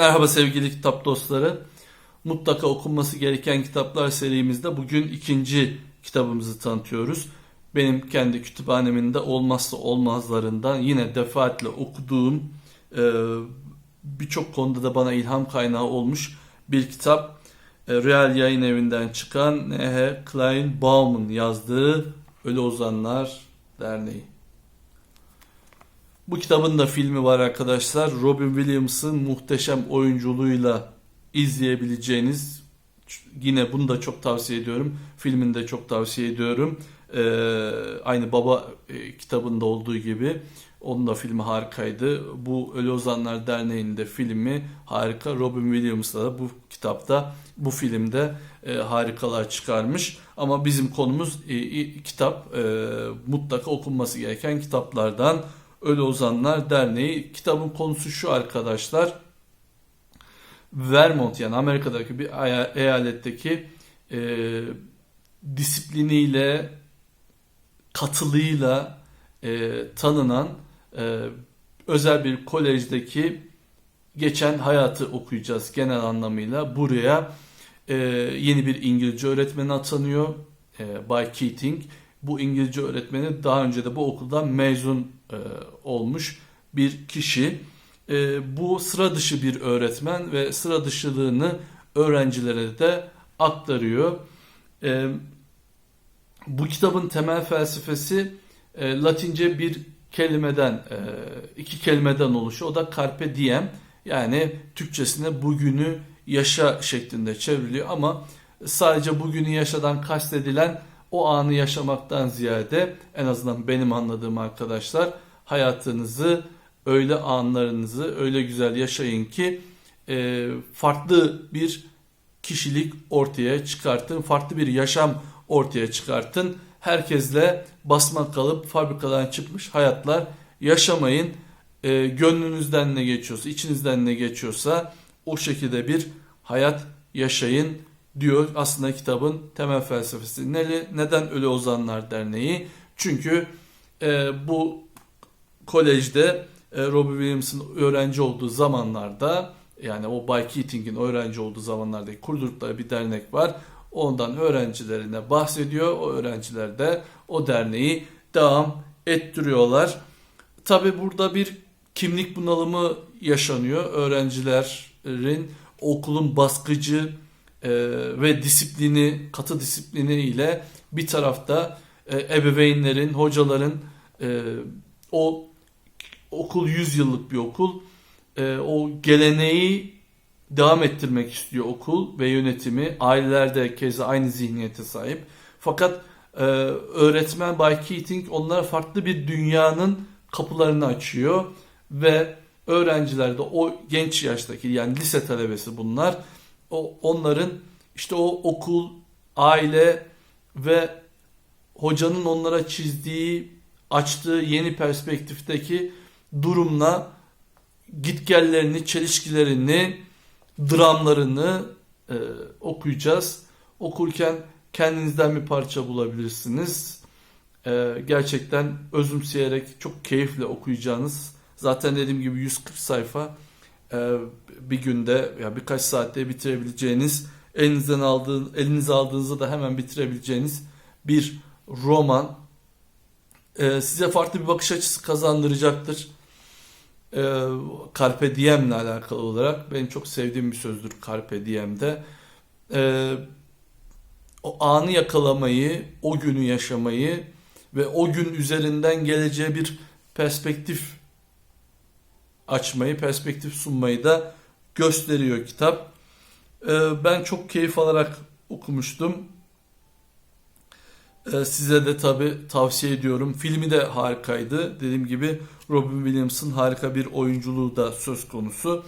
Merhaba sevgili kitap dostları. Mutlaka okunması gereken kitaplar serimizde bugün ikinci kitabımızı tanıtıyoruz. Benim kendi kütüphanemin de olmazsa olmazlarından yine defaatle okuduğum e, birçok konuda da bana ilham kaynağı olmuş bir kitap. E, Real Yayın Evi'nden çıkan N.H. Klein Baum'un yazdığı Ölü Ozanlar Derneği. Bu kitabın da filmi var arkadaşlar. Robin Williams'ın muhteşem oyunculuğuyla izleyebileceğiniz yine bunu da çok tavsiye ediyorum. Filmini de çok tavsiye ediyorum. Ee, aynı Baba e, kitabında olduğu gibi onun da filmi harikaydı. Bu Ölü Ozanlar Derneği'nin de filmi harika. Robin Williams'la da bu kitapta, bu filmde e, harikalar çıkarmış. Ama bizim konumuz e, kitap, e, mutlaka okunması gereken kitaplardan. Ölü Ozanlar Derneği. Kitabın konusu şu arkadaşlar. Vermont yani Amerika'daki bir eyaletteki e, disipliniyle, katılığıyla e, tanınan e, özel bir kolejdeki geçen hayatı okuyacağız genel anlamıyla. Buraya e, yeni bir İngilizce öğretmeni atanıyor e, Bay Keating. Bu İngilizce öğretmeni daha önce de bu okuldan mezun e, olmuş bir kişi. E, bu sıra dışı bir öğretmen ve sıra dışılığını öğrencilere de aktarıyor. E, bu kitabın temel felsefesi e, Latince bir kelimeden, e, iki kelimeden oluşuyor. O da carpe diem yani Türkçesine bugünü yaşa şeklinde çevriliyor ama sadece bugünü yaşadan kastedilen o anı yaşamaktan ziyade en azından benim anladığım arkadaşlar hayatınızı öyle anlarınızı öyle güzel yaşayın ki e, farklı bir kişilik ortaya çıkartın, farklı bir yaşam ortaya çıkartın. Herkesle basma kalıp fabrikadan çıkmış hayatlar yaşamayın. E, gönlünüzden ne geçiyorsa, içinizden ne geçiyorsa o şekilde bir hayat yaşayın diyor aslında kitabın temel felsefesi. Ne, neden Ölü Ozanlar Derneği? Çünkü e, bu kolejde e, Robbie Williams'ın öğrenci olduğu zamanlarda yani o Bay Keating'in öğrenci olduğu zamanlarda kurdukları bir dernek var. Ondan öğrencilerine bahsediyor. O öğrenciler de o derneği devam ettiriyorlar. Tabi burada bir kimlik bunalımı yaşanıyor. Öğrencilerin okulun baskıcı e, ve disiplini, katı disiplini ile bir tarafta e, ebeveynlerin, hocaların e, o okul 100 yıllık bir okul. E, o geleneği devam ettirmek istiyor okul ve yönetimi. Aileler de keza aynı zihniyete sahip. Fakat e, öğretmen Bay Keating onlara farklı bir dünyanın kapılarını açıyor ve öğrenciler de o genç yaştaki yani lise talebesi bunlar o onların işte o okul, aile ve hocanın onlara çizdiği, açtığı yeni perspektifteki durumla gitgellerini, çelişkilerini, dramlarını e, okuyacağız. Okurken kendinizden bir parça bulabilirsiniz. E, gerçekten özümseyerek çok keyifle okuyacağınız. Zaten dediğim gibi 140 sayfa e, bir günde ya birkaç saatte bitirebileceğiniz, elinizden aldığın, elinize aldığınızda da hemen bitirebileceğiniz bir roman. E, size farklı bir bakış açısı kazandıracaktır e, Carpe Diem'le alakalı olarak benim çok sevdiğim bir sözdür Carpe Diem'de. O anı yakalamayı, o günü yaşamayı ve o gün üzerinden geleceğe bir perspektif açmayı, perspektif sunmayı da gösteriyor kitap. E, ben çok keyif alarak okumuştum. Ee, size de tabi tavsiye ediyorum. Filmi de harikaydı. Dediğim gibi Robin Williams'ın harika bir oyunculuğu da söz konusu.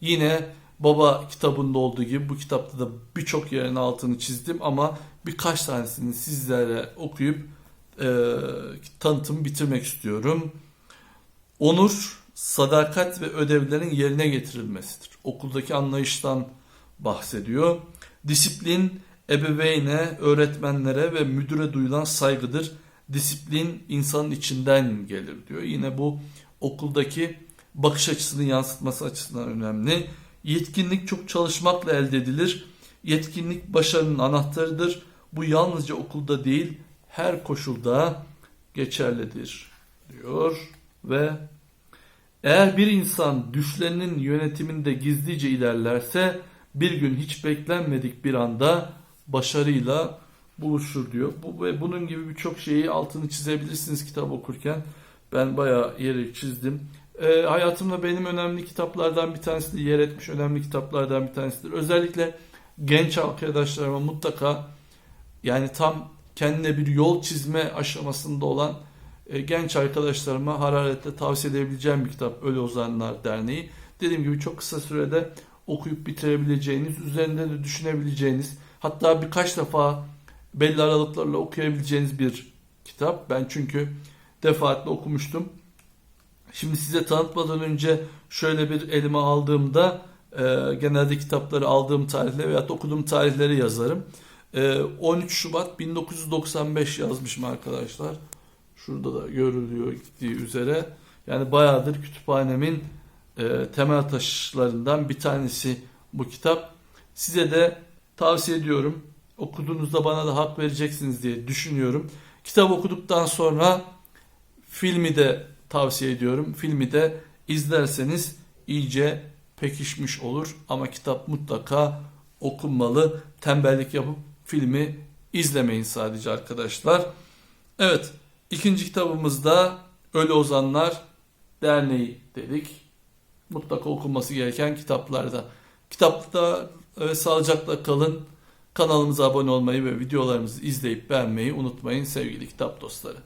Yine Baba kitabında olduğu gibi bu kitapta da birçok yerin altını çizdim ama birkaç tanesini sizlere okuyup e, tanıtımı bitirmek istiyorum. Onur, sadakat ve ödevlerin yerine getirilmesidir. Okuldaki anlayıştan bahsediyor. Disiplin, ebeveyne, öğretmenlere ve müdüre duyulan saygıdır. Disiplin insanın içinden gelir diyor. Yine bu okuldaki bakış açısını yansıtması açısından önemli. Yetkinlik çok çalışmakla elde edilir. Yetkinlik başarının anahtarıdır. Bu yalnızca okulda değil, her koşulda geçerlidir diyor ve eğer bir insan düşlerinin yönetiminde gizlice ilerlerse bir gün hiç beklenmedik bir anda başarıyla buluşur diyor. Bu ve bunun gibi birçok şeyi altını çizebilirsiniz kitap okurken. Ben bayağı yeri çizdim. Ee, hayatımda benim önemli kitaplardan bir tanesi de yer etmiş önemli kitaplardan bir tanesidir. Özellikle genç arkadaşlarıma mutlaka yani tam kendine bir yol çizme aşamasında olan e, genç arkadaşlarıma hararetle tavsiye edebileceğim bir kitap Ölü Ozanlar Derneği. Dediğim gibi çok kısa sürede okuyup bitirebileceğiniz, üzerinde de düşünebileceğiniz, hatta birkaç defa belli aralıklarla okuyabileceğiniz bir kitap. Ben çünkü defaatle okumuştum. Şimdi size tanıtmadan önce şöyle bir elime aldığımda e, genelde kitapları aldığım tarihle veya okuduğum tarihleri yazarım. E, 13 Şubat 1995 yazmışım arkadaşlar. Şurada da görülüyor gittiği üzere. Yani bayağıdır kütüphanemin e, temel taşlarından bir tanesi bu kitap. Size de tavsiye ediyorum. Okuduğunuzda bana da hak vereceksiniz diye düşünüyorum. Kitap okuduktan sonra filmi de tavsiye ediyorum. Filmi de izlerseniz iyice pekişmiş olur. Ama kitap mutlaka okunmalı. Tembellik yapıp filmi izlemeyin sadece arkadaşlar. Evet, ikinci kitabımızda Ölü Ozanlar Derneği dedik. Mutlaka okunması gereken kitaplarda. Kitapta ve sağlıcakla kalın. Kanalımıza abone olmayı ve videolarımızı izleyip beğenmeyi unutmayın sevgili kitap dostları.